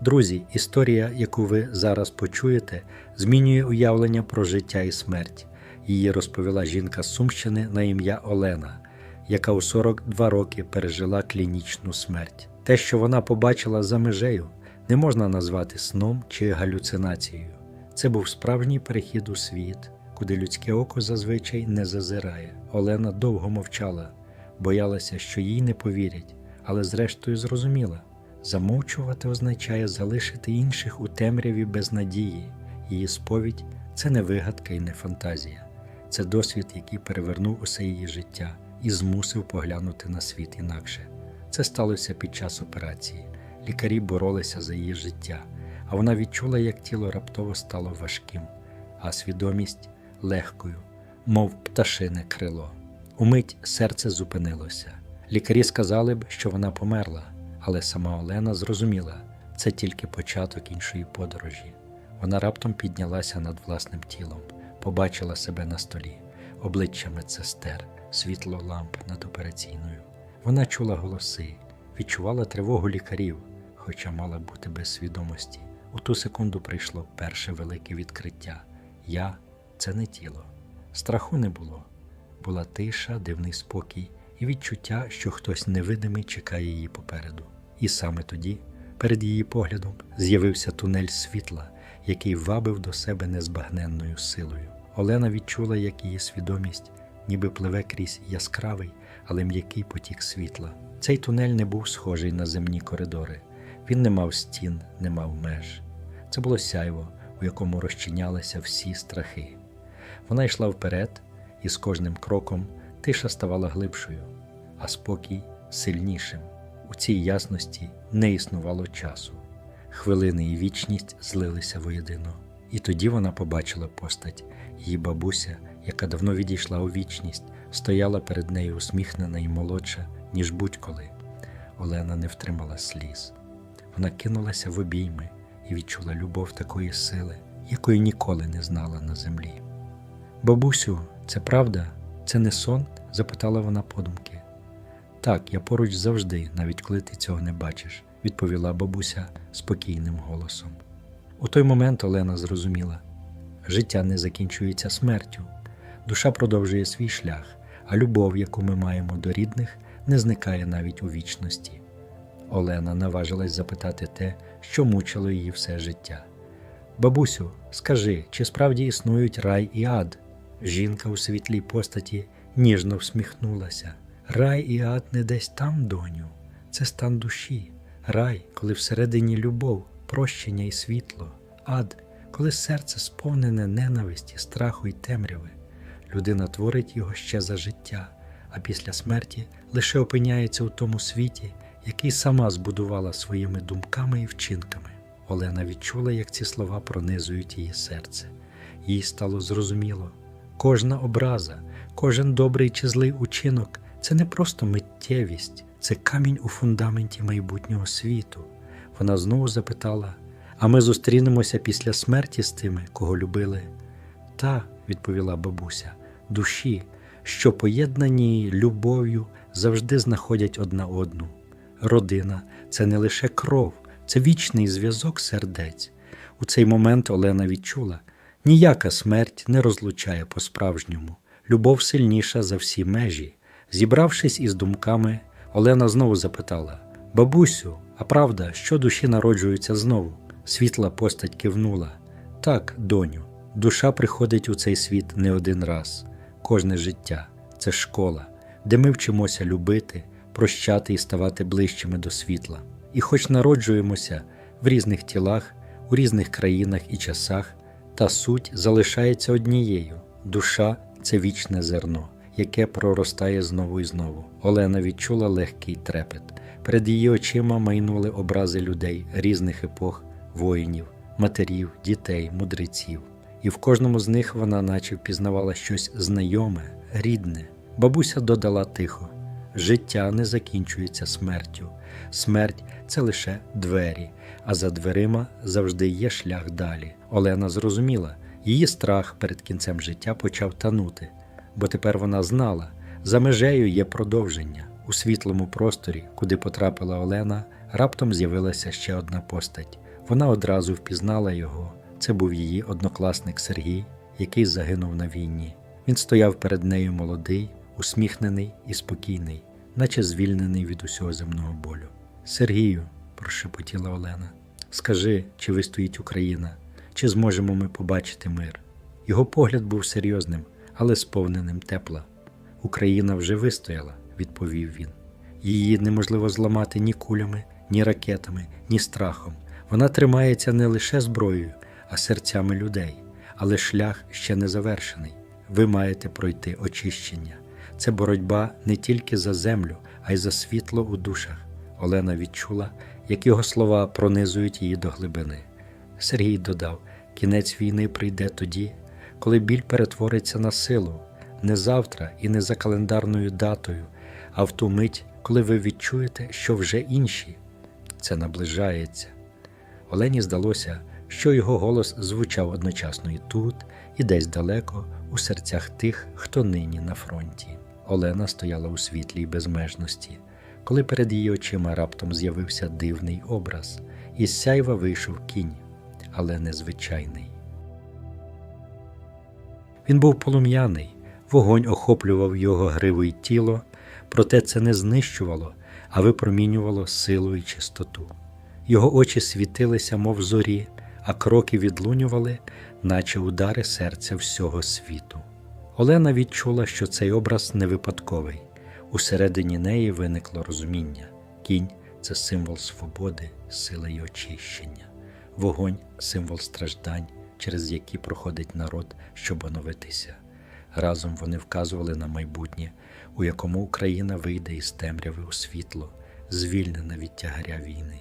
Друзі, історія, яку ви зараз почуєте, змінює уявлення про життя і смерть. Її розповіла жінка з Сумщини на ім'я Олена, яка у 42 роки пережила клінічну смерть. Те, що вона побачила за межею, не можна назвати сном чи галюцинацією. Це був справжній перехід у світ, куди людське око зазвичай не зазирає. Олена довго мовчала, боялася, що їй не повірять, але зрештою зрозуміла. Замовчувати означає залишити інших у темряві без надії. Її сповідь це не вигадка і не фантазія. Це досвід, який перевернув усе її життя і змусив поглянути на світ інакше. Це сталося під час операції. Лікарі боролися за її життя, а вона відчула, як тіло раптово стало важким, а свідомість легкою, мов пташине крило. Умить серце зупинилося. Лікарі сказали б, що вона померла, але сама Олена зрозуміла це тільки початок іншої подорожі. Вона раптом піднялася над власним тілом, побачила себе на столі, обличчя медсестер, світло ламп над операційною. Вона чула голоси, відчувала тривогу лікарів, хоча мала бути без свідомості. У ту секунду прийшло перше велике відкриття: Я це не тіло. Страху не було. Була тиша, дивний спокій і відчуття, що хтось невидимий чекає її попереду. І саме тоді, перед її поглядом, з'явився тунель світла, який вабив до себе незбагненною силою. Олена відчула, як її свідомість ніби пливе крізь яскравий, але м'який потік світла. Цей тунель не був схожий на земні коридори. Він не мав стін, не мав меж. Це було сяйво, у якому розчинялися всі страхи. Вона йшла вперед, і з кожним кроком тиша ставала глибшою, а спокій сильнішим. У цій ясності не існувало часу. Хвилини і вічність злилися воєдино. І тоді вона побачила постать її бабуся, яка давно відійшла у вічність, стояла перед нею усміхнена і молодша, ніж будь-коли. Олена не втримала сліз. Вона кинулася в обійми і відчула любов такої сили, якої ніколи не знала на землі. Бабусю, це правда? Це не сон? Запитала вона подумки. Так, я поруч завжди, навіть коли ти цього не бачиш, відповіла бабуся спокійним голосом. У той момент Олена зрозуміла життя не закінчується смертю, душа продовжує свій шлях, а любов, яку ми маємо до рідних, не зникає навіть у вічності. Олена наважилась запитати те, що мучило її все життя. Бабусю, скажи, чи справді існують рай і ад? Жінка у світлій постаті ніжно всміхнулася. Рай і ад не десь там, доню, це стан душі. Рай, коли всередині любов, прощення і світло, ад, коли серце сповнене ненависті, страху і темряви. Людина творить його ще за життя, а після смерті лише опиняється у тому світі, який сама збудувала своїми думками і вчинками. Олена відчула, як ці слова пронизують її серце. Їй стало зрозуміло, кожна образа, кожен добрий чи злий учинок це не просто миттєвість, це камінь у фундаменті майбутнього світу. Вона знову запитала: а ми зустрінемося після смерті з тими, кого любили? Та, відповіла бабуся, душі, що поєднані любов'ю завжди знаходять одна одну. Родина це не лише кров, це вічний зв'язок сердець. У цей момент Олена відчула, ніяка смерть не розлучає по-справжньому. Любов сильніша за всі межі. Зібравшись із думками, Олена знову запитала: Бабусю, а правда, що душі народжуються знову? Світла постать кивнула. Так, доню, душа приходить у цей світ не один раз. Кожне життя це школа, де ми вчимося любити, прощати і ставати ближчими до світла. І хоч народжуємося в різних тілах, у різних країнах і часах, та суть залишається однією душа це вічне зерно, яке проростає знову і знову. Олена відчула легкий трепет. Перед її очима майнули образи людей різних епох, воїнів, матерів, дітей, мудреців. І в кожному з них вона наче впізнавала щось знайоме, рідне. Бабуся додала тихо: життя не закінчується смертю. Смерть це лише двері, а за дверима завжди є шлях далі. Олена зрозуміла, її страх перед кінцем життя почав танути, бо тепер вона знала, за межею є продовження. У світлому просторі, куди потрапила Олена, раптом з'явилася ще одна постать Вона одразу впізнала його. Це був її однокласник Сергій, який загинув на війні. Він стояв перед нею молодий, усміхнений і спокійний, наче звільнений від усього земного болю. Сергію, прошепотіла Олена, скажи, чи вистоїть Україна, чи зможемо ми побачити мир. Його погляд був серйозним, але сповненим тепла. Україна вже вистояла, відповів він. Її неможливо зламати ні кулями, ні ракетами, ні страхом. Вона тримається не лише зброєю, а серцями людей. Але шлях ще не завершений. Ви маєте пройти очищення. Це боротьба не тільки за землю, а й за світло у душах. Олена відчула, як його слова пронизують її до глибини. Сергій додав: кінець війни прийде тоді, коли біль перетвориться на силу, не завтра і не за календарною датою, а в ту мить, коли ви відчуєте, що вже інші. Це наближається. Олені здалося, що його голос звучав одночасно і тут, і десь далеко, у серцях тих, хто нині на фронті. Олена стояла у світлій безмежності, коли перед її очима раптом з'явився дивний образ, із сяйва вийшов кінь, але незвичайний. Він був полум'яний, вогонь охоплював його гриву й тіло, проте це не знищувало, а випромінювало силу і чистоту. Його очі світилися, мов зорі, а кроки відлунювали, наче удари серця всього світу. Олена відчула, що цей образ не випадковий. Усередині неї виникло розуміння. Кінь це символ свободи, сили й очищення, вогонь символ страждань, через які проходить народ, щоб оновитися. Разом вони вказували на майбутнє, у якому Україна вийде із темряви у світло, звільнена від тягаря війни.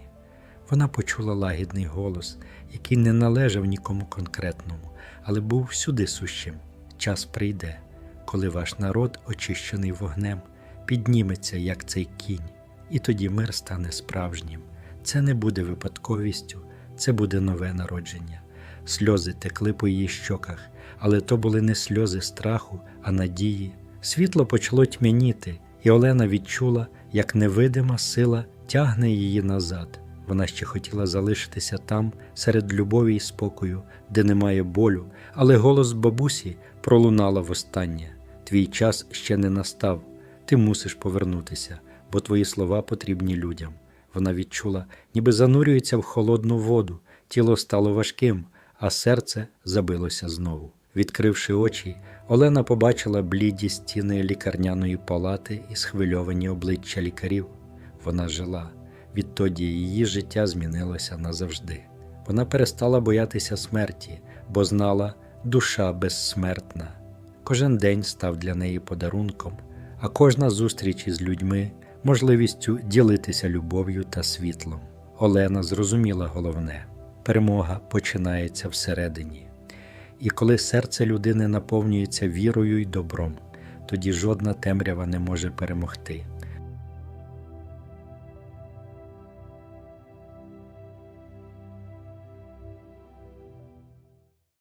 Вона почула лагідний голос, який не належав нікому конкретному, але був всюди сущим. Час прийде, коли ваш народ, очищений вогнем, підніметься, як цей кінь, і тоді мир стане справжнім. Це не буде випадковістю, це буде нове народження. Сльози текли по її щоках, але то були не сльози страху, а надії. Світло почало тьмяніти, і Олена відчула, як невидима сила тягне її назад. Вона ще хотіла залишитися там, серед любові і спокою, де немає болю, але голос бабусі пролунала востаннє. Твій час ще не настав, ти мусиш повернутися, бо твої слова потрібні людям. Вона відчула, ніби занурюється в холодну воду, тіло стало важким, а серце забилося знову. Відкривши очі, Олена побачила бліді стіни лікарняної палати і схвильовані обличчя лікарів. Вона жила. Відтоді її життя змінилося назавжди. Вона перестала боятися смерті, бо знала, душа безсмертна. Кожен день став для неї подарунком, а кожна зустріч із людьми можливістю ділитися любов'ю та світлом. Олена зрозуміла головне перемога починається всередині. І коли серце людини наповнюється вірою й добром, тоді жодна темрява не може перемогти.